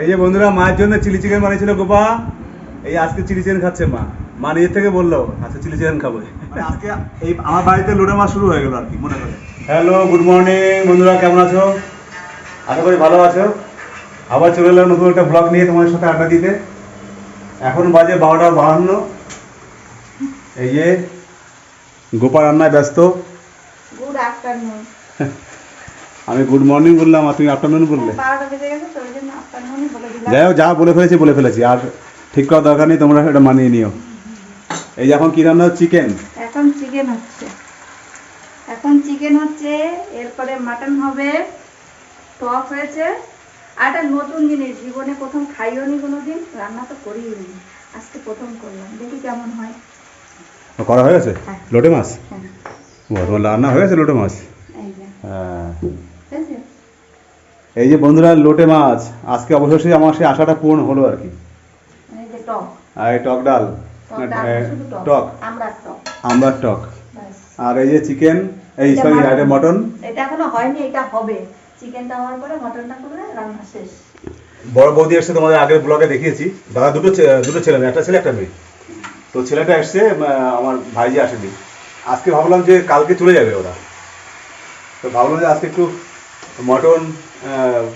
এই যে বন্ধুরা মায়ের জন্য চিলি চিকেন বানিয়েছিল গোপা। এই আজকে চিলি চিকেন খাচ্ছে মা। মা নিজের থেকে বলল আজকে চিলি চিকেন খাব। মানে আজকে এই আমার বাড়িতে লোটে মাছ শুরু হয়ে গেল আর কি মনে করে। হ্যালো গুড মর্নিং বন্ধুরা কেমন আছো? আশা করি ভালো আছো। আবার চলে এলাম নতুন একটা ব্লগ নিয়ে তোমাদের সাথে আড্ডা দিতে। এখন বাজে বারোটা বাহান্ন। এই যে গোপা রান্নায় ব্যস্ত। গুড আফটারনুন আমি গুড মর্নিং বললাম আর তুমি আফটারনুন বললে। যাই হোক যা বলে ফেলেছি বলে ফেলেছি আর ঠিক করার দরকার নেই তোমরা এটা মানিয়ে নিও। এই যে এখন কি রান্না হচ্ছে? চিকেন এখন চিকেন হচ্ছে। এখন চিকেন হচ্ছে এরপরে মাটন হবে টক হয়েছে আর একটা নতুন জিনিস জীবনে প্রথম খাইও নি কোনোদিন রান্না তো করিও নি। আজকে প্রথম করলাম দেখি কেমন হয়। করা হয়ে গেছে? হ্যাঁ। লোটে মাছ? হ্যাঁ। তোমার রান্না হয়ে গেছে লোটে মাছ? হ্যাঁ? এই যে বন্ধুরা লোটে মাছ। আজকে অবশ্যই আমার সেই আশাটা পূরণ হলো আর কি। টক। আর এই টক ডাল। টক না, শুধু টক। আমড়ার আর এই যে চিকেন এই সরি এটা মটন। এটা এখনও হয়নি এটা হবে। চিকেনটা হওয়ার পরে মটনটা করলে রান্না শেষ। বড় বৌদি এসছে তোমাদের আগের ব্লগে দেখিয়েছি। দাদা দুটো ছে- দুটো ছেলে মেয়ে, একটা ছেলে একটা মেয়ে। তো ছেলেটা এসছে আমার ভাইজি আসেনি। আজকে ভাবলাম যে কালকে চলে যাবে ওরা। তো ভাবলাম যে আজকে একটু মটন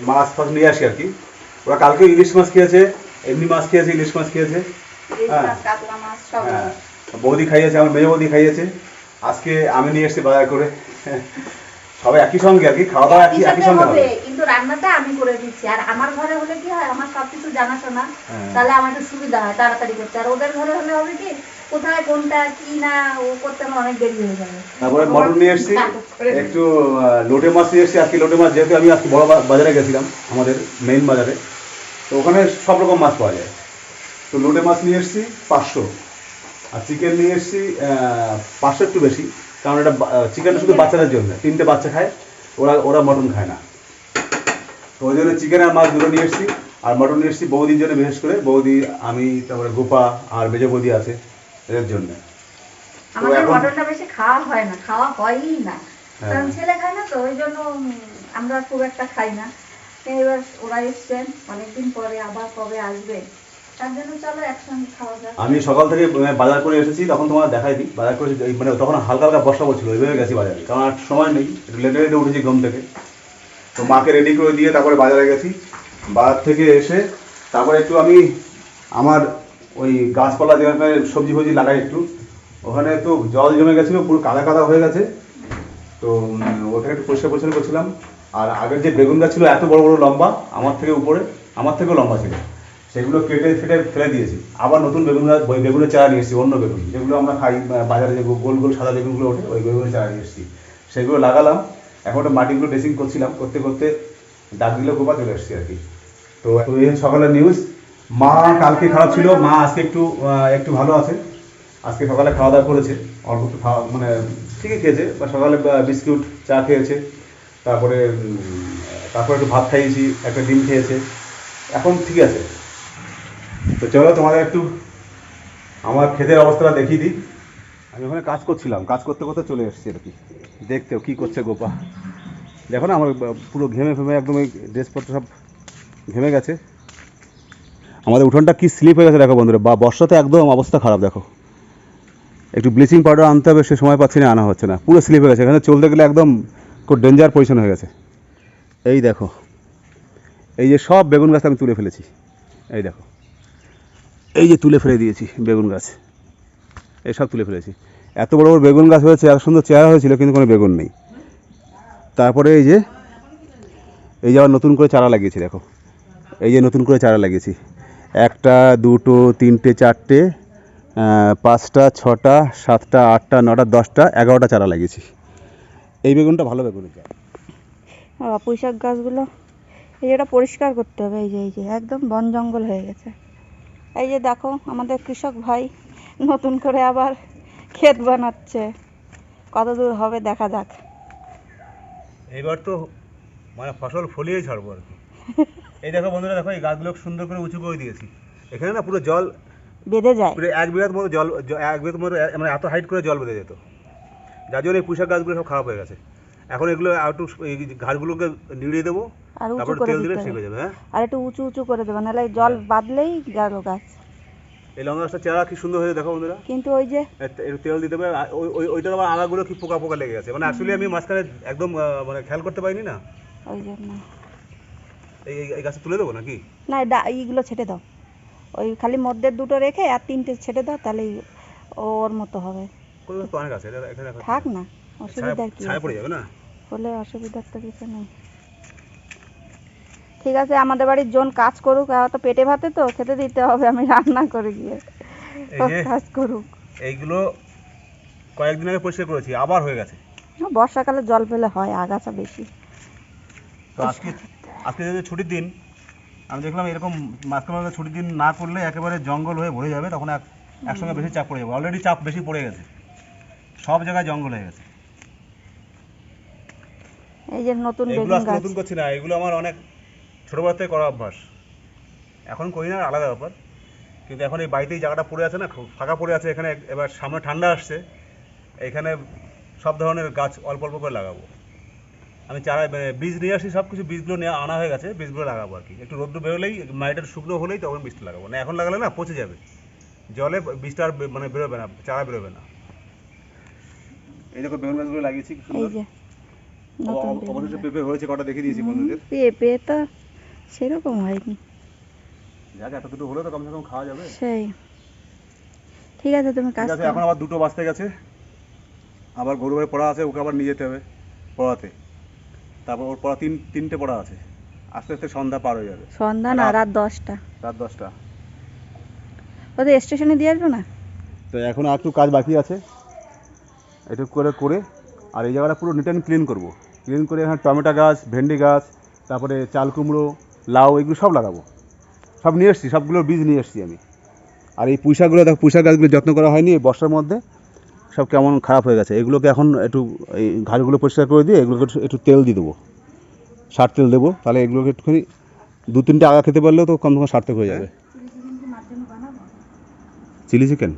মাছ ফাছ নিয়ে আসি আর কি। ওরা কালকে ইলিশ মাছ খেয়েছে এমনি মাছ খেয়েছে ইলিশ মাছ খেয়েছে। হ্যাঁ। হ্যাঁ। বৌদি খাইয়েছে আমার মেয়ে বৌদি খাইয়েছে। আজকে আমি নিয়ে এসেছি বাজার করে। সবাই একই সঙ্গে আর কি খাওয়া দাওয়া একই একই সঙ্গে হবে। কিন্তু রান্নাটা আমি করে দিচ্ছি। আর আমার ঘরে হলে কি হয় আমার সবকিছু জানাশোনা হ্যাঁ। তাহলে আমার একটু সুবিধা হয় তাড়াতাড়ি করতে। আর ওদের ঘরে হলে হবে কি কোথায় কোনটা কি না ও করতে আমার অনেক দেরি হয়ে যাবে। তারপরে মটন নিয়ে এসেছি। একটু লোটে মাছ নিয়ে এসেছি। আজকে লোটে মাছ যেহেতু আমি আজকে বড় বাজারে গেছিলাম আমাদের মেইন বাজারে। তো ওখানে সব রকম মাছ পাওয়া যায়। তো লোটে মাছ নিয়ে এসেছি পাঁচশো। আর চিকেন নিয়ে এসেছি পাঁচশো একটু বেশি। কারণ এটা চিকেনটা শুধু বাচ্চাদের জন্য। তিনটে বাচ্চা খায় ওরা ওরা মটন খায় না। তো ওই জন্য চিকেন আর মাছ দুটো নিয়ে এসেছি। আর মটন নিয়ে এসেছি বৌদির জন্য বিশেষ করে। বৌদি আমি তারপরে গোপা আর বেজে বৌদি আছে। এদের জন্য। আমাদের মটনটা বেশি খাওয়া হয় না খাওয়া হয়ই না। হ্যাঁ। কারণ ছেলে খায় না তো ওই জন্য আমরা খুব একটা খাই না। এবার ওরা এসছেন অনেকদিন পরে আবার কবে আসবে আমি সকাল থেকে মানে বাজার করে এসেছি তখন তোমার দেখাই দিই। বাজার করে মানে তখন হালকা হালকা বর্ষা পড়ছিল ওইভাবে গেছি বাজারে। কারণ আর সময় নেই একটু লেটে লেটে উঠেছি ঘুম থেকে। তো মাকে রেডি করে দিয়ে তারপরে বাজারে গেছি। বাজার থেকে এসে তারপরে একটু আমি আমার ওই গাছপালা যেখানে সবজি ফবজি লাগাই একটু। ওখানে তো জল জমে গেছিল, পুরো কাদা কাদা হয়ে গেছে। তো ওখানে একটু পরিষ্কার পরিচ্ছন্ন করছিলাম। আর আগের যে বেগুন গাছ ছিল এত বড় বড় লম্বা, আমার থেকে উপরে, আমার থেকেও লম্বা ছিল। সেগুলো কেটে ফেটে ফেলে দিয়েছি। আবার নতুন বেগুন গাছ বেগুনের চারা নিয়ে এসেছি, অন্য বেগুন। যেগুলো আমরা খাই বাজারে যে গোল গোল সাদা বেগুনগুলো ওঠে, ওই বেগুনের চারা নিয়ে এসেছি। সেগুলো লাগালাম। এখন ওটা মাটিগুলো ড্রেসিং করছিলাম। করতে করতে ডাক দিলে গোপা চলে এসেছি আর কি। তো তো এই সকালের নিউজ মা কালকে খারাপ ছিল, মা আজকে একটু একটু ভালো আছে। আজকে সকালে খাওয়া দাওয়া করেছে, অল্প একটু খাওয়া মানে ঠিকই খেয়েছে, বা সকালে বিস্কুট, চা খেয়েছে, তারপরে তারপরে একটু ভাত খাইয়েছি, একটা ডিম খেয়েছে, এখন ঠিক আছে। তো চলো তোমাদের একটু আমার ক্ষেতের অবস্থাটা দেখিয়ে দিই। আমি ওখানে কাজ করছিলাম, কাজ করতে করতে চলে এসেছি আর কি। দেখতেও কী করছে গোপা। দেখো না, আমার পুরো ঘেমে ফেমে একদম ড্রেসপত্র সব ঘেমে গেছে। আমাদের উঠোনটা কি স্লিপ হয়ে গেছে দেখো বন্ধুরা। বা বর্ষাতে একদম অবস্থা খারাপ, দেখো। একটু ব্লিচিং পাউডার আনতে হবে, সে সময় পাচ্ছি না, আনা হচ্ছে না। পুরো স্লিপ হয়ে গেছে। এখানে চলতে গেলে একদম খুব ডেঞ্জার পজিশন হয়ে গেছে। এই দেখো। এই যে সব বেগুন গাছ আমি তুলে ফেলেছি। এই দেখো। এই যে তুলে ফেলে দিয়েছি বেগুন গাছ। এই সব তুলে ফেলেছি। এত বড় বড় বেগুন গাছ হয়েছে, এত সুন্দর চেহারা হয়েছিল, কিন্তু কোনো বেগুন নেই। তারপরে এই যে এই যে আবার নতুন করে চারা লাগিয়েছি, দেখো। এই যে নতুন করে চারা লাগিয়েছি। একটা দুটো তিনটে চারটে পাঁচটা ছটা সাতটা আটটা নটা দশটা এগারোটা চারা লাগিয়েছি। এই বেগুনটা ভালো বেগুনের চারা বাবা পুঁই শাক গাছগুলো এই যেটা পরিষ্কার করতে হবে এই যে এই যে একদম বন জঙ্গল হয়ে গেছে। এই যে দেখো আমাদের কৃষক ভাই নতুন করে আবার ক্ষেত বানাচ্ছে। কত দূর হবে দেখা যাক। এইবার তো মানে ফসল ফলিয়ে ছাড়বো আর কি। এই দেখো বন্ধুরা দেখো এই গাছগুলো সুন্দর করে উঁচু করে দিয়েছি। এখানে না পুরো জল বেঁধে যায়। পুরো এক বিঘার মতো জল এক বিঘার মতো মানে এত হাইট করে জল বেঁধে যেত। যার জন্য এই পুঁশাক গাছগুলো সব খারাপ হয়ে গেছে। এখন এগুলো একটু এই ঘাড়গুলোকে নিড়িয়ে দেবো আর উঁচু তারপর করে তেল দিলে ঠিক হয়ে যাবে হ্যাঁ? আর একটু উঁচু উঁচু করে দেবে নাহলে জল বাদলেই গেল গাছ। এই লঙ্কা গাছটা চেহারা কি সুন্দর হয়েছে দেখো বন্ধুরা। কিন্তু ওই যে একটু তেল দিতে হবে ওই ওই- ওইটার আবার আগাগুলো কি পোকা পোকা লেগে গেছে। মানে অ্যাকচুয়ালি আমি মাঝখানে একদম মানে খেয়াল করতে পারিনি না। ওই জন্য। এই গাছে তুলে দেবো নাকি? না এইগুলো ছেটে দাও। ওই খালি মধ্যের দুটো রেখে আর তিনটে ছেটে দাও তাহলেই ওর মতো হবে। অনেক আছে। থাক না ছায়া অসুবিধার কি ছায়া পড়ে যাবে না? হলে অসুবিধার তো কিছু নেই। ঠিক আছে আমাদের বাড়ির জন কাজ করুক আর তো পেটে ভাতে তো খেতে দিতে হবে আমি রান্না করে গিয়ে কাজ করুক। এইগুলো কয়েকদিন আগে পরিষ্কার করেছি আবার হয়ে গেছে। বর্ষাকালে জল পেলে হয় আগাছা বেশি। তো আজকে আজকে যেহেতু ছুটির দিন আমি দেখলাম এরকম মাঝখানে মাঝখানে ছুটির দিন না করলে একেবারে জঙ্গল হয়ে ভরে যাবে তখন এক একসঙ্গে বেশি চাপ পড়ে যাবে। অলরেডি চাপ বেশি পড়ে গেছে। সব জায়গায় জঙ্গল হয়ে গেছে। এই যে নতুন এগুলো আজকে নতুন করছি না এগুলো আমার অনেক ছোটোবেলা থেকে করা অভ্যাস। এখন করি না আলাদা ব্যাপার। কিন্তু এখন এই বাড়িতেই জায়গাটা পড়ে আছে না খুব ফাঁকা পড়ে আছে এখানে এবার সামনে ঠান্ডা আসছে। এখানে সব ধরনের গাছ অল্প অল্প করে লাগাবো। আমি চারা মানে বীজ নিয়ে আসি সব কিছু বীজগুলো নিয়ে আনা হয়ে গেছে বীজগুলো লাগাবো আর কি। একটু রোদ্র বেরোলেই মাটিটা শুকনো হলেই তখন বীজটা লাগাবো। না এখন লাগালে না পচে যাবে। জলে বীজটা আর মানে বেরোবে না চারা বেরোবে না। এই দেখো বেগুন গাছগুলো লাগিয়েছি কি এই যে নতুন অব- বেগুন অবশেষে পেঁপে হয়েছে কটা দেখিয়ে দিয়েছি বন্ধুদের। পেঁপে তো সেরকম হয়নি। যাক এত দুটো হলে তো কমসে কম খাওয়া যাবে। সেই। ঠিক আছে তুমি কাজ এখন আবার দুটো বাজতে গেছে। আবার গরু বাড়ি পড়া আছে ওকে আবার নিয়ে যেতে হবে পড়াতে। তারপর ওর পড়া তিন তিনটে পড়া আছে। আস্তে আস্তে সন্ধ্যা পার হয়ে যাবে। সন্ধ্যা না রাত। রাত দশটা। রাত দশটা। ওদের স্টেশনে দিয়ে আসব না? তো এখন আর একটু কাজ বাকি আছে। এটুকু করে করে আর এই জায়গাটা পুরো নিট অ্যান্ড ক্লিন করব। ক্লিন করে এখানে টমেটো গাছ ভেন্ডি গাছ তারপরে চাল কুমড়ো লাউ এগুলো সব লাগাবো। সব নিয়ে এসছি সবগুলোর বীজ নিয়ে এসছি আমি। আর এই পুঁইশাকগুলো দেখো পুঁইশাক গাছগুলো যত্ন করা হয়নি এই বর্ষার মধ্যে। সব কেমন খারাপ হয়ে গেছে। এগুলোকে এখন একটু এই ঘাড়গুলো পরিষ্কার করে দিয়ে এগুলোকে একটু- তেল দিয়ে দেবো। সার তেল দেবো। তাহলে এগুলোকে একটুখানি দু তিনটে আগা খেতে পারলেও তো কম কম সার্থক হয়ে যাবে। Chilli chicken?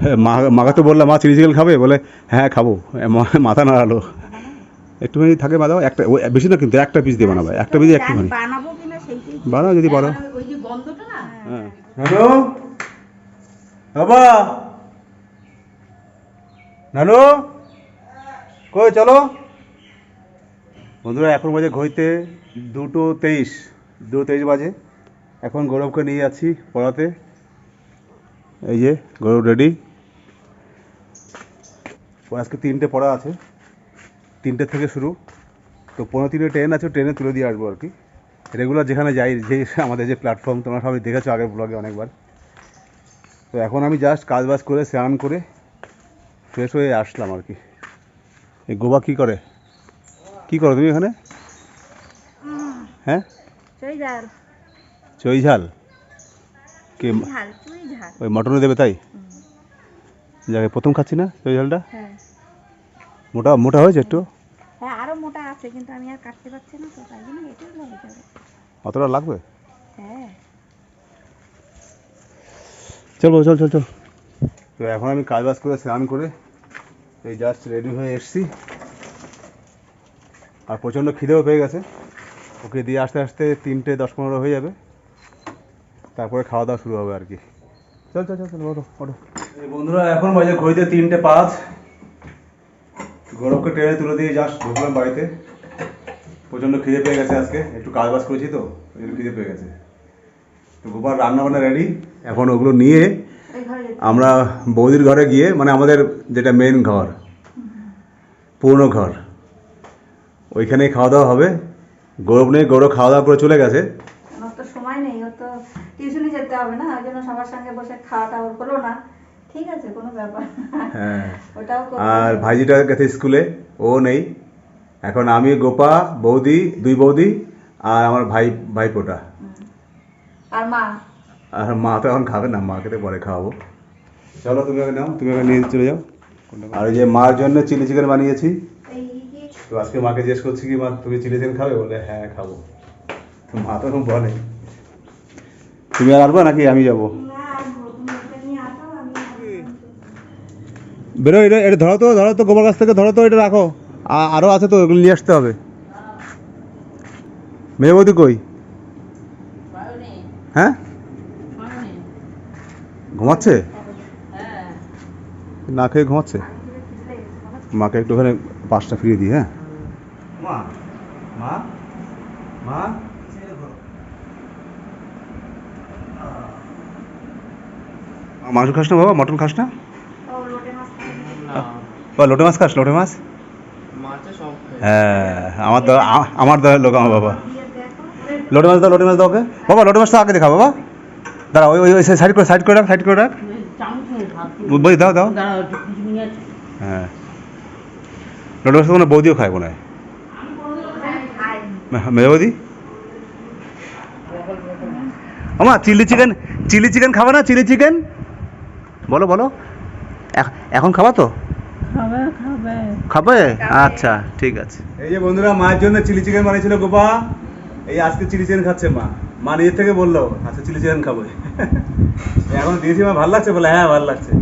হ্যাঁ মা মাকে তো বললাম মা চিলি চিকেন খাবে? বলে হ্যাঁ খাব। মাথা নাড়ালো। একটুখানি থাকে বাদাও একটা বেশি না কিন্তু একটা পিস দিয়ে বানাবে একটা পিস একটুখানি। বানাও যদি না? হ্যাঁ। নানু বাবা! নানু? কই, চলো। বন্ধুরা, এখন বাজে ঘইতে দুটো তেইশ দুটো তেইশ বাজে। এখন গৌরবকে নিয়ে যাচ্ছি পড়াতে। এই যে, গৌরব রেডি। আজকে তিনটে পড়া আছে। তিনটে থেকে শুরু। তো পনেরো তিনটে ট্রেন আছে, ট্রেনে তুলে দিয়ে আসব আর কি। রেগুলার যেখানে যাই, যে আমাদের যে প্ল্যাটফর্ম, তোমরা সবাই দেখেছ আগের ব্লগে অনেকবার। তো এখন আমি জাস্ট কাজ বাজ করে, স্নান করে ফ্রেশ হয়ে আসলাম আর কি। এই গোবা কি করে? কি করো তুমি এখানে? হ্যাঁ? চই ঝাল কে ওই মটনে দেবে তাই? যাকে প্রথম খাচ্ছি না চই ঝালটা হ্যাঁ। মোটা মোটা হয়েছে একটু? হ্যাঁ আরও মোটা আছে কিন্তু আমি আর কাটতে পারছি না তো তাই জন্য এটাই যাবে অতটা লাগবে? হ্যাঁ। চল চল চল চল। তো এখন আমি কাজ বাজ করে স্নান করে এই জাস্ট রেডি হয়ে এসছি। আর প্রচণ্ড খিদেও পেয়ে গেছে। ওকে দিয়ে আসতে আসতে তিনটে দশ পনেরো হয়ে যাবে। তারপরে খাওয়া দাওয়া শুরু হবে আর কি। চল চল চল ওঠো ওঠো। বন্ধুরা, এখন বাজে ঘড়িতে তিনটে পাঁচ। গৌরবকে ট্রেনে তুলে দিয়ে জাস্ট ঢুকলাম বাড়িতে। প্রচণ্ড খিদে পেয়ে গেছে আজকে। একটু কাজ বাজ করেছি তো, ওই জন্য খিদে পেয়ে গেছে। তো গোপাল রান্না বান্না রেডি এখন ওগুলো নিয়ে আমরা বৌদির ঘরে গিয়ে মানে আমাদের যেটা মেন ঘর পুরনো ঘর ওইখানেই খাওয়া দাওয়া হবে। গৌরব নেই গৌরব খাওয়া দাওয়া করে চলে গেছে। তো সময় নেই ওর তো টিউশনে যেতে হবে না ওই জন্য সবার সঙ্গে বসে খাওয়াটা ওর হলো না। ঠিক আছে কোনো ব্যাপার হ্যাঁ ওটাও আর। ভাইজিটা গেছে স্কুলে ও নেই। এখন আমি গোপা বৌদি দুই বৌদি আর আমার ভাই ভাইপোটা। আর মা? আর মা তো এখন খাবে না মাকে তো পরে খাওয়াবো। চলো তুমি আগে নাও তুমি আগে নিয়ে চলে যাও। আর ওই যে মার জন্য চিলি চিকেন বানিয়েছি। তো আজকে মাকে জিজ্ঞেস করছি কি মা তুমি চিলি চিকেন খাবে? বলে হ্যাঁ খাব। তো মা তো বলে তুমি আর আসবে নাকি? আমি যাব। বেরো এটা এটা ধরো তো ধরো তো গোবর গাছ থেকে ধরো তো এটা রাখো। আ- আরও আছে তো ওগুলো নিয়ে আসতে হবে। মেয়ে বৌদি কই? হ্যাঁ? ঘুমাচ্ছে? না খেয়ে ঘুমাচ্ছে? মাকে একটুখানি পাঁচটা ফিরিয়ে দিই হ্যাঁ? মা মা মা। মাংস খাস না বাবা? মটন খাস না? ও লোটে মাছ বা লোটে মাছ খাস? লোটে মাছ? মাছে হ্যাঁ আমার দল আমার দলের লোক আমার বাবা। লোটে মাছ দাও লোটে মাছ দাও ওকে। বাবা লোটে মাছটা আগে দেখা বাবা। দাঁড়া ওই ওই ওই সাইড করে সাইড করে রাখ সাইড করে রাখ। বৌদি দাও দাও। হ্যাঁ। লোটে মাছ তো বৌদিও খায় মনে হয়? মেয়ে বৌদি? আমা চিলি চিকেন চিলি চিকেন খাবে না চিলি চিকেন? বলো বলো। এখন খাবা তো? খাবে খাবে। খাবে? আচ্ছা ঠিক আছে। এই যে বন্ধুরা মায়ের জন্য চিলি চিকেন বানিয়েছিল গোপা। এই আজকে চিলি চিকেন খাচ্ছে মা। মা নিজের থেকে বলল আচ্ছা চিলি চিকেন খাব। এখন দিয়েছি মা ভালো লাগছে? বলে হ্যাঁ ভালো লাগছে।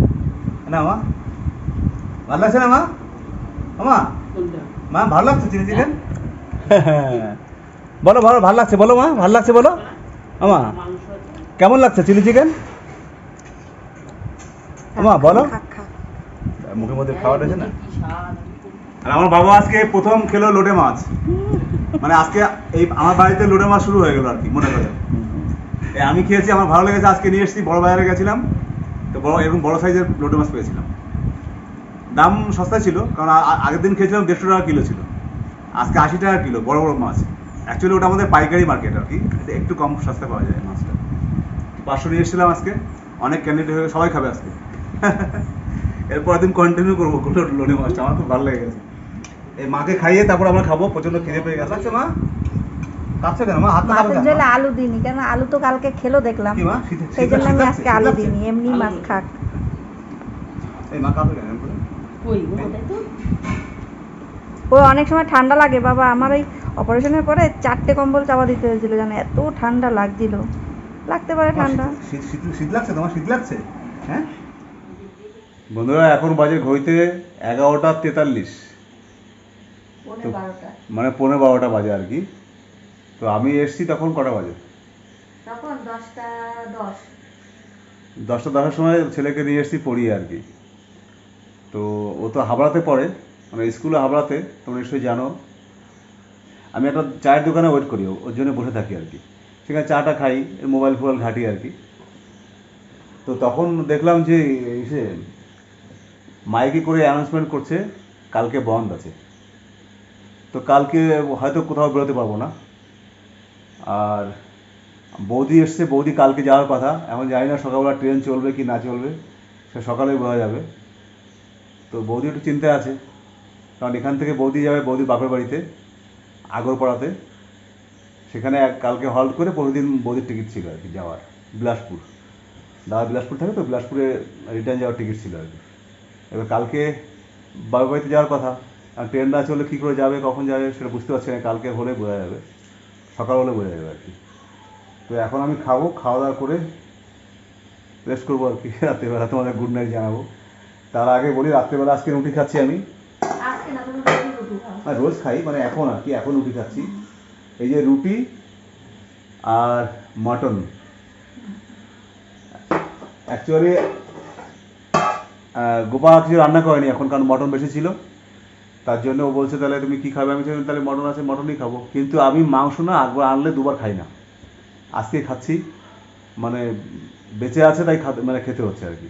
না মা ভালো লাগছে না মা? মা মা ভালো লাগছে চিলি চিকেন? বলো ভালো ভালো লাগছে বলো মা ভালো লাগছে বলো। আমা কেমন লাগছে চিলি চিকেন? আমা বলো। মুখের মধ্যে খাওয়াটা আছে না? আর আমার বাবা আজকে প্রথম খেলো লোটে মাছ। মানে আজকে এই আমার বাড়িতে লোটে মাছ শুরু হয়ে গেল আর কি মনে করে। আমি খেয়েছি আমার ভালো লেগেছে আজকে নিয়ে এসেছি বড় বাজারে গেছিলাম। বড় এরকম বড় সাইজের লোটে মাছ পেয়েছিলাম। দাম সস্তা ছিল, কারণ আগের দিন খেয়েছিলাম দেড়শো টাকা কিলো ছিল। আজকে আশি টাকা কিলো, বড় বড় মাছ। অ্যাকচুয়ালি ওটা আমাদের পাইকারি মার্কেট আর কি। একটু কম সস্তা পাওয়া যায় মাছটা। পাঁচশো নিয়ে এসেছিলাম আজকে। অনেক ক্যান্ডিডেট হয়ে সবাই খাবে আজকে। এরপর দিন কন্টিনিউ করব লোনে মাছটা। আমার খুব ভালো লেগে গেছে। এই মাকে খাইয়ে তারপর আমরা খাব প্রচণ্ড খিদে পেয়ে গেছে। আচ্ছা মা। কাঁদছে কেন? মা হাত মাছের ঝোলে আলু দিইনি কেন? আলু তো কালকে খেলো দেখলাম। কি মা? সেই জন্য আমি আজকে আলু দিইনি এমনি মাছ খাক। এই মা কাঁদছে কেন? ওই অনেক সময় ঠান্ডা লাগে বাবা। আমার এই অপারেশনের পরে চারটে কম্বল চাপা দিতে হয়েছিল জানো এত ঠান্ডা লাগছিল। লাগতে পারে ঠান্ডা। শীত শীত শীত লাগছে তোমার? শীত লাগছে? হ্যাঁ? বন্ধুরা এখন বাজে ঘড়িতে এগারোটা তেতাল্লিশ। মানে পনেরো বারোটা বাজে আর কি। তো আমি এসছি তখন কটা বাজে? তখন দশটা দশ। দশটা দশটার সময় ছেলেকে নিয়ে এসেছি পড়িয়ে আর কি। তো ও তো হাবড়াতে পড়ে মানে স্কুলে হাবড়াতে তোমরা নিশ্চয়ই জানো। আমি একটা চায়ের দোকানে ওয়েট করি ওর জন্য বসে থাকি আর কি। সেখানে চাটা খাই মোবাইল ফোবাইল ঘাঁটি আর কি। তো তখন দেখলাম যে এসে মাইকে করে অ্যানাউন্সমেন্ট করছে কালকে বন্ধ আছে। তো কালকে হয়তো কোথাও বেরোতে পারব না। আর বৌদি এসছে, বৌদি কালকে যাওয়ার কথা। এখন জানি না সকালবেলা ট্রেন চলবে কি না চলবে, সে সকালেই বোঝা যাবে। তো বৌদি একটু চিন্তায় আছে, কারণ এখান থেকে বৌদি যাবে, বৌদির বাপের বাড়িতে, আগরপাড়াতে। সেখানে এক কালকে হল্ট করে পরদিন বৌদির টিকিট ছিল আর কি যাওয়ার, বিলাসপুর। দাদা বিলাসপুর থাকে তো, বিলাসপুরে রিটার্ন যাওয়ার টিকিট ছিল আর কি। এবার কালকে বাবার বাড়িতে যাওয়ার কথা, আর ট্রেন না চললে কী করে যাবে, কখন যাবে সেটা বুঝতে পারছি না, কালকে হলে বোঝা যাবে। সকাল হলে বোঝা যাবে আর কি। তো এখন আমি খাব খাওয়া দাওয়া করে রেস্ট করব আর কি রাত্রেবেলা তোমাদের গুড নাইট জানাব। তার আগে বলি রাত্রেবেলা আজকে রুটি খাচ্ছি আমি। আর রোজ খাই মানে এখন আর কি এখন রুটি খাচ্ছি। এই যে রুটি আর মটন। অ্যাকচুয়ালি গোপা কিছু রান্না করেনি এখন কারণ মটন বেশি ছিল। তার জন্য ও বলছে, তাহলে তুমি কি খাবে? আমি তাহলে মটন আছে, মটনই খাব। কিন্তু আমি মাংস না একবার আনলে দুবার খাই না। আজকে খাচ্ছি মানে বেঁচে আছে তাই খাতে মানে খেতে হচ্ছে আর কি।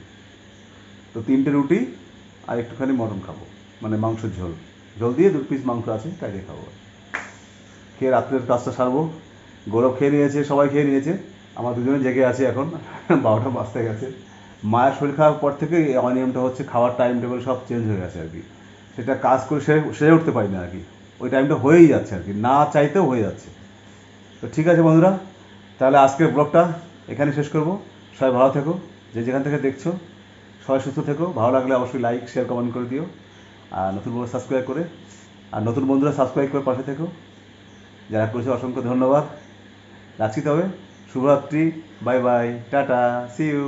তো তিনটে রুটি আর একটুখানি মটন খাব মানে মাংসের ঝোল। ঝোল দিয়ে দু পিস মাংস আছে, তাই দিয়ে খাব। খেয়ে রাত্রের কাজটা সারবো। গৌরব খেয়ে নিয়েছে, সবাই খেয়ে নিয়েছে। আমার দুজনে জেগে আছে এখন, বারোটা বাজতে গেছে। মায়ের শরীর খারাপ পর থেকে অনিয়মটা হচ্ছে, খাওয়ার টাইম টেবিল সব চেঞ্জ হয়ে গেছে আর কি। সেটা কাজ করে সেরে সেরে উঠতে পারি না আর কি। ওই টাইমটা হয়েই যাচ্ছে আর কি, না চাইতেও হয়ে যাচ্ছে। তো ঠিক আছে বন্ধুরা, তাহলে আজকের ব্লগটা এখানে শেষ করব। সবাই ভালো থেকো, যে যেখান থেকে দেখছ, সবাই সুস্থ থেকো। ভালো লাগলে অবশ্যই লাইক শেয়ার কমেন্ট করে দিও। আর নতুন বন্ধু সাবস্ক্রাইব করে, আর নতুন বন্ধুরা সাবস্ক্রাইব করে পাশে থেকো। যারা করেছে অসংখ্য ধন্যবাদ। রাখছি তবে। শুভরাত্রি bye bye tata see you